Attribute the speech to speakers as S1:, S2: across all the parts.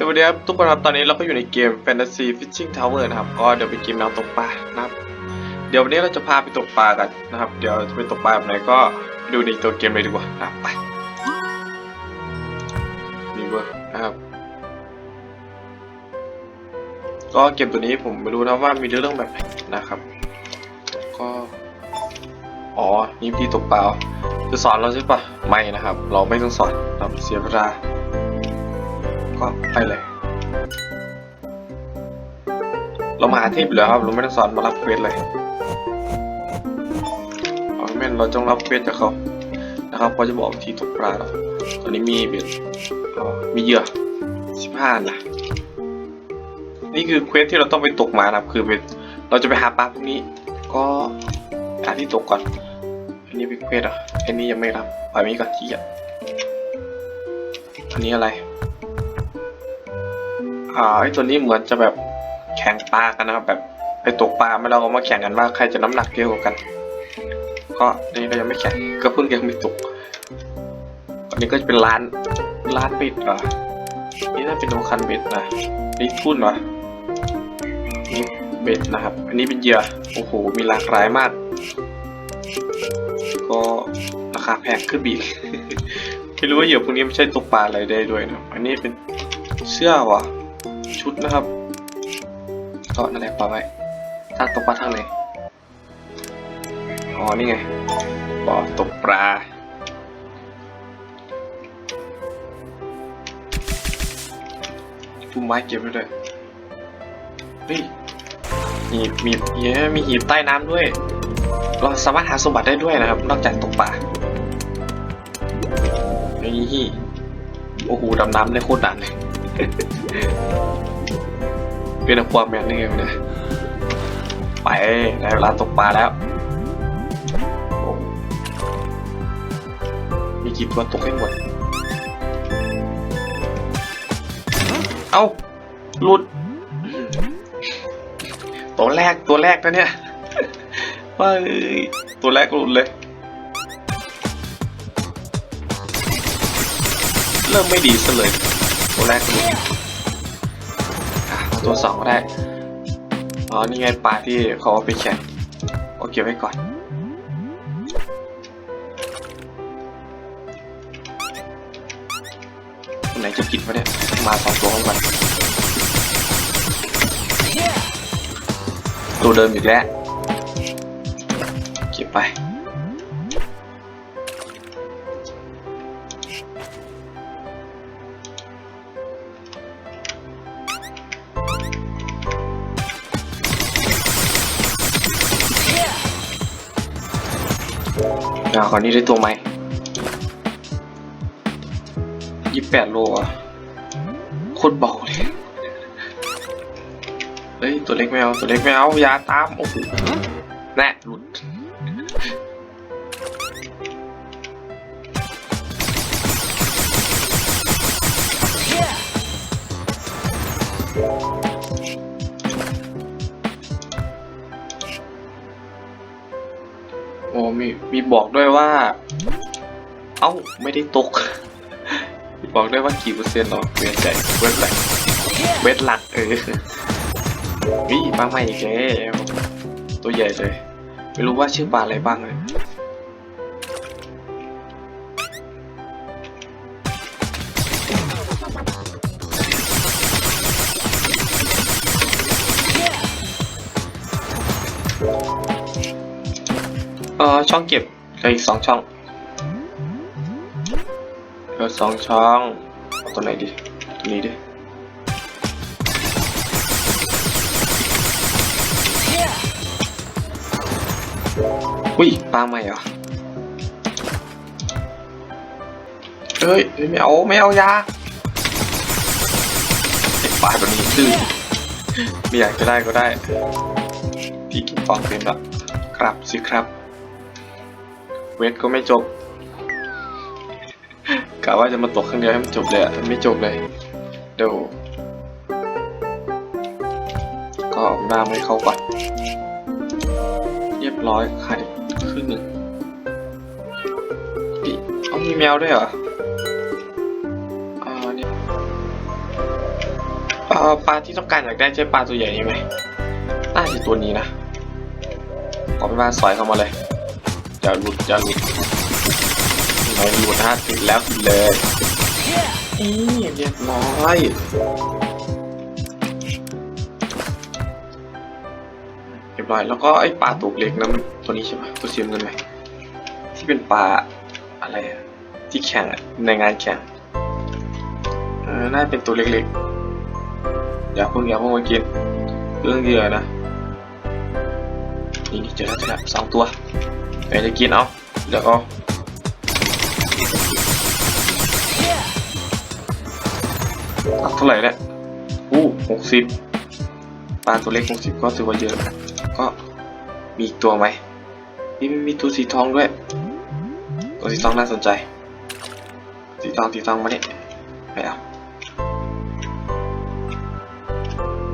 S1: สวัสดีครับทุกคนครับ ตอนนี้เราก็อยู่ในเกม Fantasy Fishing Tower นะครับ ก็เดี๋ยวเป็นเกมแนวตกปลานะครับ เดี๋ยววันนี้เราจะพาไปตกปลากันนะครับ เดี๋ยวจะไปตกปลาแบบไหนก็ดูในตัวเกมเลยดีกว่านะครับไปนี่เวอร์นะครับ ก็เกมตัวนี้ผมไม่รู้นะว่ามีเรื่องแบบไหนนะครับ ก็ อ๋อ นี่พี่ตกปลาจะสอนเราใช่ปะไม่นะครับ เราไม่ต้องสอนครับเสียเวลา ก็ไปเลย เรามาหาทพอยู่แล้วครับเราไม่ต้องสอนมารับเควสเลยเอาแม่นเราจงรับเควสจากเขานะครับเขาจะบอกวิธีตกปลาเราตอนนี้มีเบ็ดมีเหยื่อสิบห้านะนี่คือเควสที่เราต้องไปตกมานะครับ คือเป็นเราจะไปหาปลาพวกนี้ ก็หาที่ตกก่อน อันนี้เป็นเควสอะอันนี้ยังไม่รับปล่อยมีก่อนที่อะอันนี้อะไร อ่าไอ้ตัวนี้เหมือนจะแบบแข่งปลากันนะครับ แบบไปตกปลาไม่เราก็มาแข่งกันว่าใครจะน้ำหนักเยอะกว่ากัน ก็นี่เรายังไม่แข่งก็เพิ่งยังไม่ตกอันนี้ก็จะเป็นร้านร้านเบ็ดเหรอนี่น่าเป็นโอคันเบ็ดนะนี่ทุ่นเหรอนี่เบ็ดนะครับ อันนี้เป็นเหยื่อโอ้โหมีหลากหลายมาก ก็ราคาแพงขึ้นบีกไม่รู้ว่าเหยื่อพวกนี้ไม่ใช่ตกปลาอะไรได้ด้วยนะอันนี้เป็นเสื้อวะ ชุดนะครับก็นั่นแหละปลาไว้ทางตกปลาทางไหนอ๋อนี่ไงบ่อตกปลาพุ่มไม้เก็บไว้ด้วยเฮ้ยมีมีเย้มีหีบใต้น้ำด้วย เราสามารถหาสมบัติได้ด้วยนะครับ นอกจากตกปลานี่โอ้โหดำน้ำได้โคตรดันเลย เป็นความแมนนี่ไงวะเนี่ยไปได้เวลาตกปลาแล้วมีกี่ตัวตกให้หมด เอ้าหลุด ตัวแรกตัวแรกนะเนี่ยว่าตัวแรกหลุดเลย เริ่มไม่ดีซะเลยตัวแรกหลุด อะตัวสองก็ได้ อ๋อ นี่ไงปลาที่เขาเอาไปแข่งโอเก็บไว้ก่อน ไหนจะกินวะเนี่ย มาสองตัวเข้ากันตัวเดิมอีกแล้ว เก็บไป อ่าขอนี้ได้ตัวไหมยี่สิบแปดโลอะโคตรเบาเลยเฮ้ยตัวเล็กไม่เอาตัวเล็กไม่เอายาตามโอ้โหแน่หลุดโมีบอกด้วยว่า เอ้า ไม่ได้ตกมีบอกด้วยว่ากี่เปอร์เซ็นต์หรอเวทใจเวทหลักเวทหลักเออวิปลาใหม่อีกแล้วตัวใหญ่เลย ไม่รู้ว่าชื่อปลาอะไรบ้างเลย ออช่องเก็บเหลืออีกสองช่องเหลือสองช่องเอาตัวไหนดีตัวนี้ดิอุ้ยปลาใหม่เหรอเอ้ยเอ้ยไม่เอาไม่เอายาไอ้ปลาตัวนี้ตื้อไม่อยากจะได้ก็ได้พี่กินฟองเต็มละครับสิครับ เวทก็ไม่จบกะว่าจะมาตกครั้งเดียวให้มันจบเลยอะไม่จบเลย เดี๋ยว ก็เอาหน้าให้เขาก่อนเรียบร้อยขาดอีกครึ่งหนึ่งอีเอามีแมวด้วยเหรออ่านี่อปลาที่ต้องการอยากได้ใช่ปลาตัวใหญ่ไหมน่าจะตัวนี้นะขอเป็นว่าสอยเข้ามาเลย อย่าหลุดอย่าหลุดม่หลุดนะติดแล้วติดเลยนี่เรียบร้อยเรียบร้อยแล้วก็ไอ้ปลาตูกเล็กนะมันตัวนี้ใช่ไหมตัวเสียมเงินไหมที่เป็นปลาอะไรอะที่แข่งในงานแข่งเออน่าจะเป็นตัวเล็กๆอย่าเพิ่งอย่าเพิ่งมากินเรื่องเหยื่อนะนี่นี่เจอแล้วเจอแล้วสองตัว ไปจะกินเอาเดี๋ยวเอาเอาเท่าไหร่เนี่ยอู้หกสิบปลาตัวเล็กหกสิบก็ถือว่าเยอะ ก็มีตัวไหมมีมีมีตัวสีทองด้วย ตัวสีทองน่าสนใจ สีทองสีทองมาเนี่ยไม่เอา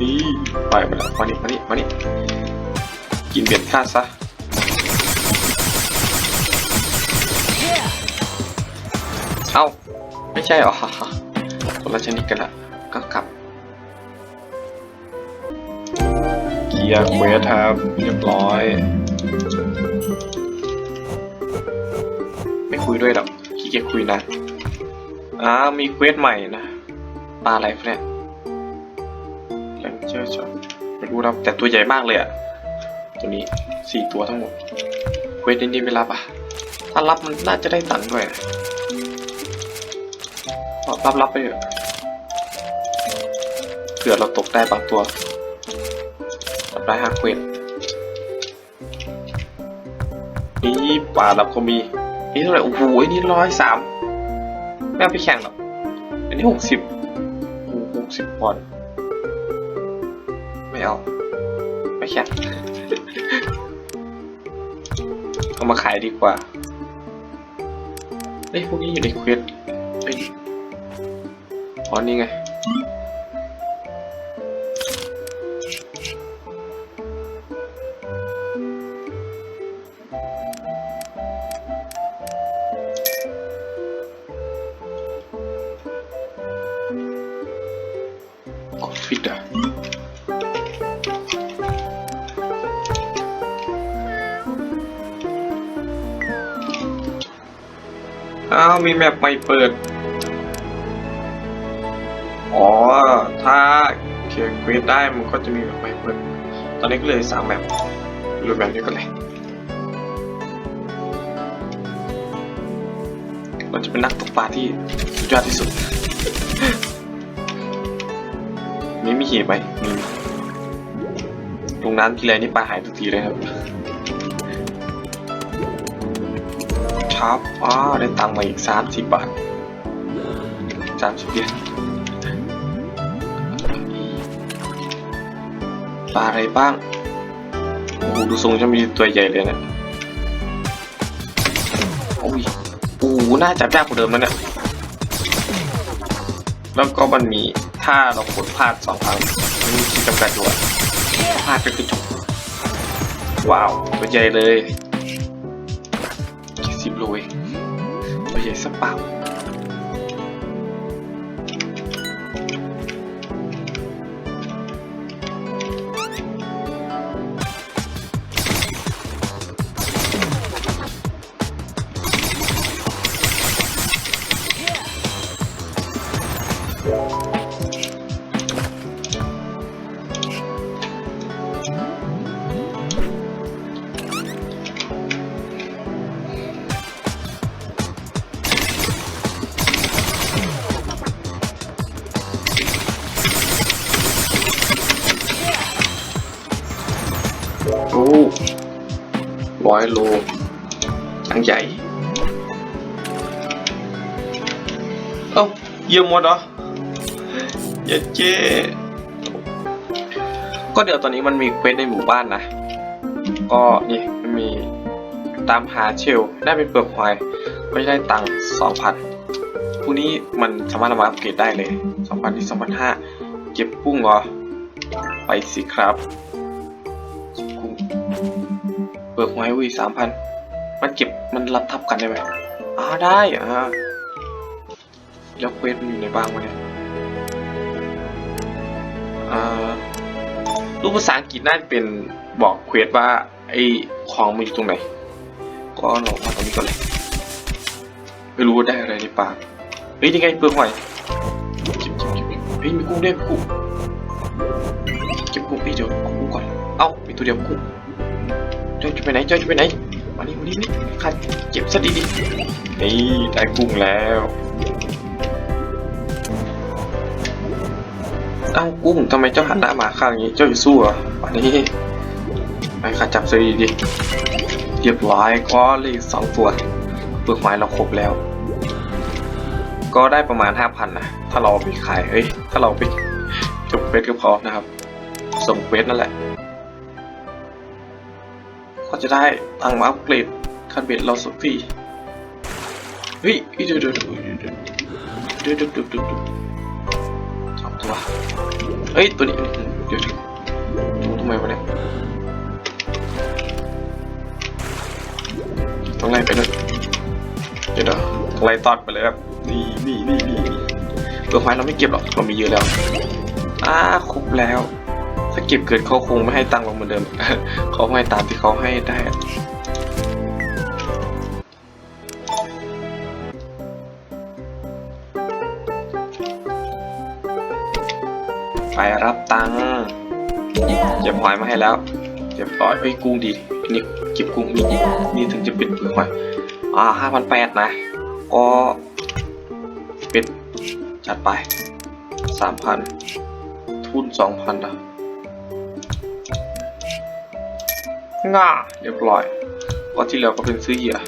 S1: นี่ไปมาแล้วมานี่มานี่มานี่กินเบียดข้าซะ ไม่ใช่เหรอคนละชนิดกันละก็กลับ เกียร์เควสครับ เรียบร้อย ไม่คุยด้วยหรอกขี้เกียจคุยนะอ่ามีเควสใหม่นะปลาอะไรเนี่ยแรงเจอร์ช็อตไม่รู้รับแต่ตัวใหญ่มากเลยอะตัวนี้สี่ตัวทั้งหมดเวทนี้ไม่รับอะถ้ารับมันน่าจะได้ตังค์ด้วยนะ รับรับไปเถอะเผื่อเราตกได้บางตัวรับได้ห้าเควสนี่ปลารับก็มี นี่เท่าไหร่โอ้โหอันนี่ร้อยสามไม่เอาไปแข่งหรอกอันนี้หกสิบโอ้หกสิบปอนด์ไม่เอาไม่แข่งเอามาขายดีกว่าเฮ้ยพวกนี้อยู่ในเควสเฮ้ย อ๋อนี่ไงกดฟิตอะอ้าวมีแมปใหม่เปิด อ๋อ ถ้าเขียนเควสได้มันก็จะมีแมปใหม่เปิดตอนนี้ก็เลยสามแมปรูปแบบนี้ก็เลยเราจะเป็นนักตกปลาที่สุดยอดที่สุดมีมีเหีบไหมมีลงน้ำทีไรนี่ปลาหายทุกทีเลยครับครับอ้าวได้ตังค์มาอีกสามสิบบาทสามสิบเหรียญ ปลาอะไรบ้าง โอ้โหดูทรงจะมีตัวใหญ่เลยนะโอ้ยโอ้หน่าจับยากกว่าเดิมนะเนี่ย แล้วก็มันมีถ้าเรากดพลาดสองครั้งมันมีขีดจำกัดอยู่พลาดก็คือจบว้าว ตัวใหญ่เลยสิบโลเองตัวใหญ่สักเปล่า ร้อยโลทั้งใหญ่ เอ้าเยี่ยมหมดเหรอ เย็ดเจ้ก็เดี๋ยวตอนนี้มันมีเควสในหมู่บ้านนะ ก็นี่มันมีตามหาเชลได้เป็นเปลือกควายก็จะได้ตังค์สองพันพวกนี้มันสามารถมาอัปเกรดได้เลยสองพันที่สองพันห้าเก็บกุ้งเหรอ ไปสิครับเก็บกุ้งเปลือกควายวีสามพันมันเก็บมันรับทับกันได้ไหมอ่าได้อ่าแล้วเควสมันอยู่ในบ้างวะเนี่ย รูปภาษาอังกฤษน่าจะเป็นบอกเควสว่าไอ้ของมันอยู่ตรงไหน ก็หลองมาตรงนี้ก่อนเลยไม่รู้ว่าได้อะไรในปากเฮ้ยยังไงเปลือกหอยเก็บเก็บเก็บเฮ้ยมีกุ้งด้วยกุ้งเก็บกุ้งเฮ้ยเดี๋ยวเอากุ้งก่อน เอ้ามีตัวเดียวกุ้งเจ้าจะไปไหนเจ้าจะไปไหนมานี่มานี่นี่ขัดเก็บซะดีๆนี่ได้กุ้งแล้วากุ้งทำไมเจ้าหันหน้ามาข้างนี้ เจ้าจะสู้เหรอวันนี้ไปขัดจับซะดีดิเรียบร้อยก็เลยสองส่วนเปลือกไม้เราครบแล้ว ก็ได้ประมาณห้าพันนะถ้าเราไปขายเอ้ยถ้าเราไปจบเฟสก็พอนะครับ ส่งเฟสนั่นแหละ ก็จะได้ตังมาอัปเกรดคันเบ็ดเราสุดฟรีเฮ้ยเดี๋ยวเดี๋ยวเดี๋ยวเดี๋ยวเดี๋ยวเดี๋ยว ตัวเฮ้ย ตัวนี้ เดี๋ยวดูทำไมวะเนี่ย ต้องไล่ไปด้วยเดี๋ยวเดี๋ยวต้องไล่ตอดไปเลยครับนี่นี่นี่นี่นี่เปลือกไม้เราไม่เก็บหรอก เรามีเยอะแล้วอ่าครบแล้ว ถ้าเก็บเกินเขาคงไม่ให้ตังค์เราเหมือนเดิม เขาให้ตามที่เขาให้ได้ ไปรับตังค์เก็บหอยมาให้แล้วเก็บร้อยเอ้ยกุ้งดีนี่เก็บกุ้งนี่นี่ถึงจะเป็นเปลือกหอยอ่าห้าพันแปดนะ ก็เป็นจัดไปสามพันทุนสองพันนะง่าเรียบร้อยว่าที่เหลือก็เป็นซื้อเหยื่อ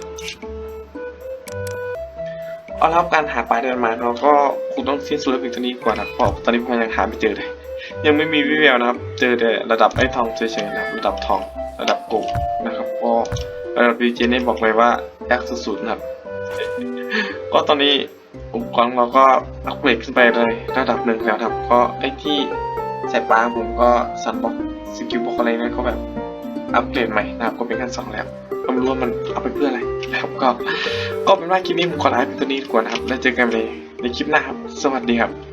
S1: เอาละครับการหาปลาเดินมาเราก็คงต้องสิ้นสุดเพียงเท่านี้ก่อนนะเพราะตอนนี้ผมยังหาไม่เจอเลย ยังไม่มีวิแววนะครับ เจอแต่ระดับไอ้ทองเฉยๆนะครับระดับทองระดับโกลนะครับก็ระดับดีเจนี่บอกเลยว่ายากสุดๆนะครับ ก็ตอนนี้อุปกรณ์เราก็อัปเกรดขึ้นไปเลยระดับหนึ่งแล้วครับ ก็ไอ้ที่ใส่ปลาผมก็ซันบอกสกิลบอกอะไรนั่นก็แบบอัปเกรดใหม่นะครับก็เป็นขั้นสองแล้วก็ไม่รู้ว่ามันเอาไปเพื่ออะไรนะครับก็ก็เป็นว่าคลิปนี้ผมขอลาไปตัวนี้ดีกว่านะครับแล้วเจอกันในในคลิปหน้าครับ สวัสดีครับ